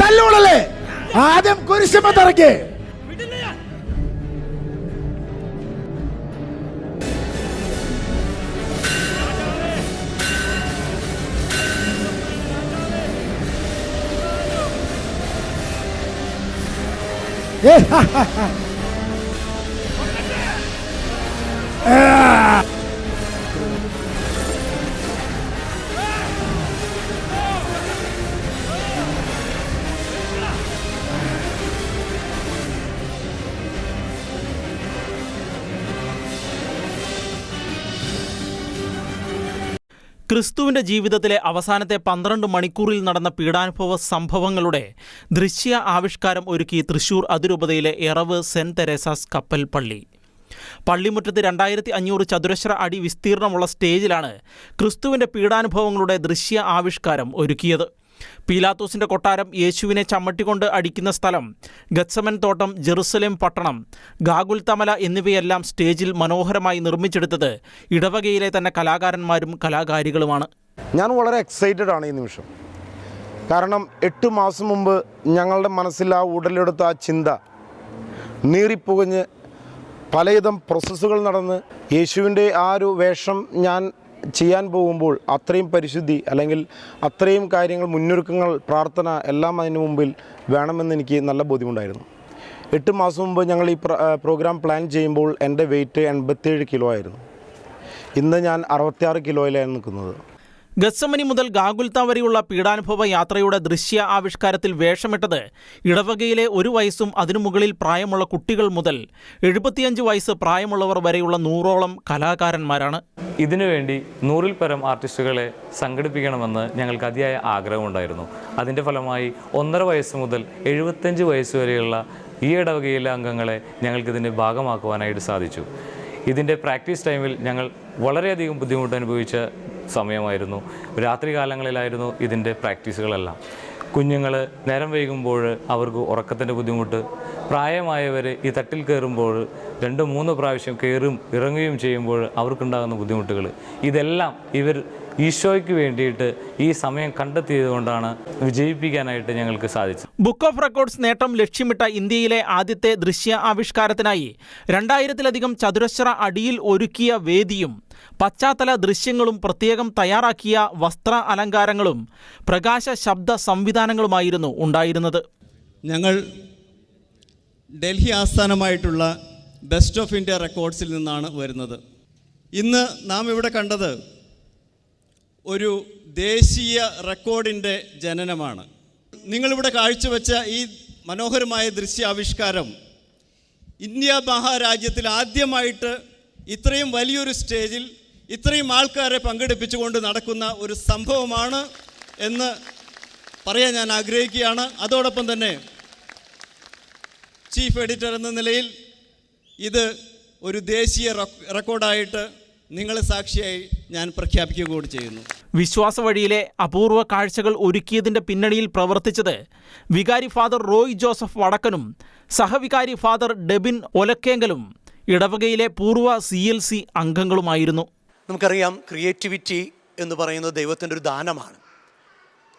തല്ലുകൊള്ളല്ലേ ആദ്യം കുരിശുമ തറയ്ക്ക് ഏ, ha, ha, ഹാ. ക്രിസ്തുവിന്റെ ജീവിതത്തിലെ അവസാനത്തെ പന്ത്രണ്ട് മണിക്കൂറിൽ നടന്ന പീഡാനുഭവ സംഭവങ്ങളുടെ ദൃശ്യ ആവിഷ്കാരം ഒരുക്കി തൃശൂർ അതിരൂപതയിലെ എറവ് സെന്റ് തെരേസാസ് കപ്പൽ പള്ളി. പള്ളിമുറ്റത്ത് രണ്ടായിരത്തി അഞ്ഞൂറ് ചതുരശ്ര അടി വിസ്തീർണമുള്ള സ്റ്റേജിലാണ് ക്രിസ്തുവിന്റെ പീഡാനുഭവങ്ങളുടെ ദൃശ്യ ആവിഷ്കാരം ഒരുക്കിയത്. പീലാത്തോസിന്റെ കൊട്ടാരം യേശുവിനെ ചമ്മട്ടിക്കൊണ്ട് അടിക്കുന്ന സ്ഥലം ഗത്സമൻ തോട്ടം ജെറുസലേം പട്ടണം ഗാഗുൽ തമല എന്നിവയെല്ലാം സ്റ്റേജിൽ മനോഹരമായി നിർമ്മിച്ചെടുത്തത് ഇടവകയിലെ തന്നെ കലാകാരന്മാരും കലാകാരികളുമാണ്. ഞാൻ വളരെ എക്സൈറ്റഡ് ആണ് ഈ നിമിഷം. കാരണം എട്ട് മാസം മുമ്പ് ഞങ്ങളുടെ മനസ്സിൽ ആ ഉടലെടുത്ത ആ ചിന്ത നീറിപ്പുകഞ്ഞ് പലവിധം പ്രോസസ്സുകൾ നടന്ന് യേശുവിന്റെ ആ ഒരു വേഷം ഞാൻ ചെയ്യാൻ പോകുമ്പോൾ അത്രയും പരിശുദ്ധി അല്ലെങ്കിൽ അത്രയും കാര്യങ്ങൾ മുന്നൊരുക്കങ്ങൾ പ്രാർത്ഥന എല്ലാം അതിന് മുമ്പിൽ വേണമെന്ന് എനിക്ക് നല്ല ബോധ്യമുണ്ടായിരുന്നു. എട്ട് മാസം മുമ്പ് ഞങ്ങൾ ഈ പ്രോഗ്രാം പ്ലാൻ ചെയ്യുമ്പോൾ എന്റെ വെയിറ്റ് എൺപത്തിയേഴ് കിലോ ആയിരുന്നു. ഇന്ന് ഞാൻ അറുപത്തിയാറ് കിലോയിലാണ് നിൽക്കുന്നത്. ഗസമനി മുതൽ ഗാഗുൽത്ത വരെയുള്ള പീഡാനുഭവ യാത്രയുടെ ദൃശ്യ ആവിഷ്കാരത്തിൽ വേഷമിട്ടത് ഇടവകയിലെ ഒരു വയസ്സും അതിനു മുകളിൽ പ്രായമുള്ള കുട്ടികൾ മുതൽ എഴുപത്തിയഞ്ച് വയസ്സ് പ്രായമുള്ളവർ വരെയുള്ള നൂറോളം കലാകാരന്മാരാണ്. ഇതിനുവേണ്ടി നൂറിൽ പരം ആർട്ടിസ്റ്റുകളെ സംഘടിപ്പിക്കണമെന്ന് ഞങ്ങൾക്ക് അതിയായ ആഗ്രഹമുണ്ടായിരുന്നു അതിന്റെ ഫലമായി ഒന്നര വയസ്സ് മുതൽ എഴുപത്തഞ്ച് വയസ്സ് വരെയുള്ള ഈ ഇടവകയിലെ അംഗങ്ങളെ ഞങ്ങൾക്കിതിന്റെ ഭാഗമാക്കുവാനായിട്ട് സാധിച്ചു. ഇതിന്റെ പ്രാക്ടീസ് ടൈമിൽ ഞങ്ങൾ വളരെയധികം ബുദ്ധിമുട്ട് അനുഭവിച്ച സമയമായിരുന്നു. രാത്രി കാലങ്ങളിലായിരുന്നു ഇതിന്റെ പ്രാക്ടീസുകളെല്ലാം. കുഞ്ഞുങ്ങൾ നേരം വൈകുമ്പോൾ അവർക്ക് ഉറക്കത്തിന്റെ ബുദ്ധിമുട്ട്. പ്രായമായവർ ഈ തട്ടിൽ കയറുമ്പോൾ രണ്ട് മൂന്ന് പ്രാവശ്യം കയറും ഇറങ്ങുകയും ചെയ്യുമ്പോൾ അവർക്കുണ്ടാകുന്ന ബുദ്ധിമുട്ടുകൾ ഇതെല്ലാം ഇവർ ഈശോയ്ക്ക് വേണ്ടിയിട്ട് ഈ സമയം കണ്ടെത്തിയതുകൊണ്ടാണ് വിജയിപ്പിക്കാനായിട്ട് ഞങ്ങൾക്ക് സാധിച്ചത്. ബുക്ക് ഓഫ് റെക്കോർഡ്സ് നേട്ടം ലക്ഷ്യമിട്ട ഇന്ത്യയിലെ ആദ്യത്തെ ദൃശ്യ ആവിഷ്കാരത്തിനായി രണ്ടായിരത്തിലധികം ചതുരശ്ര അടിയിൽ ഒരുക്കിയ വേദിയും പശ്ചാത്തല ദൃശ്യങ്ങളും പ്രത്യേകം തയ്യാറാക്കിയ വസ്ത്ര അലങ്കാരങ്ങളും പ്രകാശ ശബ്ദ സംവിധാനങ്ങളുമായിരുന്നു ഉണ്ടായിരുന്നത്. ഞങ്ങൾ ഡൽഹി ആസ്ഥാനമായിട്ടുള്ള ബെസ്റ്റ് ഓഫ് ഇന്ത്യ റെക്കോർഡ്സിൽ നിന്നാണ് വരുന്നത്. ഇന്ന് നാം ഇവിടെ കണ്ടത് ഒരു ദേശീയ റെക്കോർഡിന്റെ ജനനമാണ്. നിങ്ങളിവിടെ കാഴ്ചവെച്ച ഈ മനോഹരമായ ദൃശ്യാവിഷ്കാരം ഇന്ത്യ മഹാരാജ്യത്തിൽ ആദ്യമായിട്ട് ഇത്രയും വലിയൊരു സ്റ്റേജിൽ ഇത്രയും ആൾക്കാരെ പങ്കെടുപ്പിച്ചുകൊണ്ട് നടക്കുന്ന ഒരു സംഭവമാണ് എന്ന് പറയാൻ ഞാൻ ആഗ്രഹിക്കുകയാണ്. അതോടൊപ്പം തന്നെ ചീഫ് എഡിറ്റർ എന്ന നിലയിൽ ഇത് ഒരു ദേശീയ റെക്ക്- റെക്കോർഡായിട്ട് നിങ്ങളെ സാക്ഷിയായി ഞാൻ പ്രഖ്യാപിക്കുക കൂടി ചെയ്യുന്നു. വിശ്വാസ വഴിയിലെ അപൂർവ കാഴ്ചകൾ ഒരുക്കിയതിന്റെ പിന്നണിയിൽ പ്രവർത്തിച്ചത് വികാരി ഫാദർ റോയ് ജോസഫ് വടക്കനും സഹവികാരി ഫാദർ ഡെബിൻ ഒലക്കേങ്കലും ഇടവകയിലെ പൂർവ സി അംഗങ്ങളുമായിരുന്നു. നമുക്കറിയാം ക്രിയേറ്റിവിറ്റി എന്ന് പറയുന്നത് ദൈവത്തിന്റെ ഒരു ദാനമാണ്.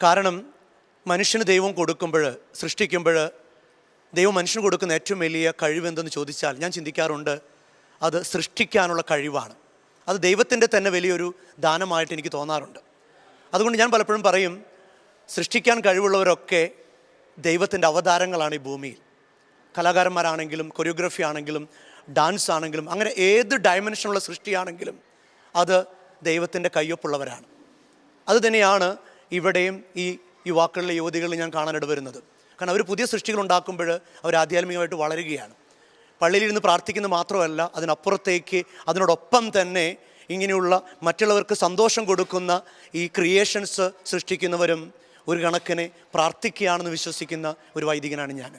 കാരണം മനുഷ്യന് ദൈവം കൊടുക്കുമ്പോൾ സൃഷ്ടിക്കുമ്പോൾ ദൈവം മനുഷ്യന് കൊടുക്കുന്ന ഏറ്റവും വലിയ കഴിവെന്തെന്ന് ചോദിച്ചാൽ ഞാൻ ചിന്തിക്കാറുണ്ട് അത് സൃഷ്ടിക്കാനുള്ള കഴിവാണ്. അത് ദൈവത്തിന്റെ തന്നെ വലിയൊരു ദാനമായിട്ട് എനിക്ക് തോന്നാറുണ്ട്. അതുകൊണ്ട് ഞാൻ പലപ്പോഴും പറയും സൃഷ്ടിക്കാൻ കഴിവുള്ളവരൊക്കെ ദൈവത്തിന്റെ അവതാരങ്ങളാണ് ഈ ഭൂമിയിൽ. കലാകാരന്മാരാണെങ്കിലും കൊറിയോഗ്രഫി ആണെങ്കിലും ഡാൻസ് ആണെങ്കിലും അങ്ങനെ ഏത് ഡയമെൻഷനുള്ള സൃഷ്ടിയാണെങ്കിലും അത് ദൈവത്തിന്റെ കയ്യൊപ്പുള്ളവരാണ്. അത് തന്നെയാണ് ഇവിടെയും ഈ യുവാക്കളിലെ യുവതികളിൽ ഞാൻ കാണാനിട വരുന്നത് കാരണം അവർ പുതിയ സൃഷ്ടികൾ ഉണ്ടാക്കുമ്പോൾ അവർ ആധ്യാത്മികമായിട്ട് വളരുകയാണ്. പള്ളിയിലിരുന്ന് പ്രാർത്ഥിക്കുന്നത് മാത്രമല്ല അതിനപ്പുറത്തേക്ക് അതിനോടൊപ്പം തന്നെ ഇങ്ങനെയുള്ള മറ്റുള്ളവർക്ക് സന്തോഷം കൊടുക്കുന്ന ഈ ക്രിയേഷൻസ് സൃഷ്ടിക്കുന്നവരും ഒരു കണക്കിന് പ്രാർത്ഥിക്കുകയാണെന്ന് വിശ്വസിക്കുന്ന ഒരു വൈദികനാണ് ഞാൻ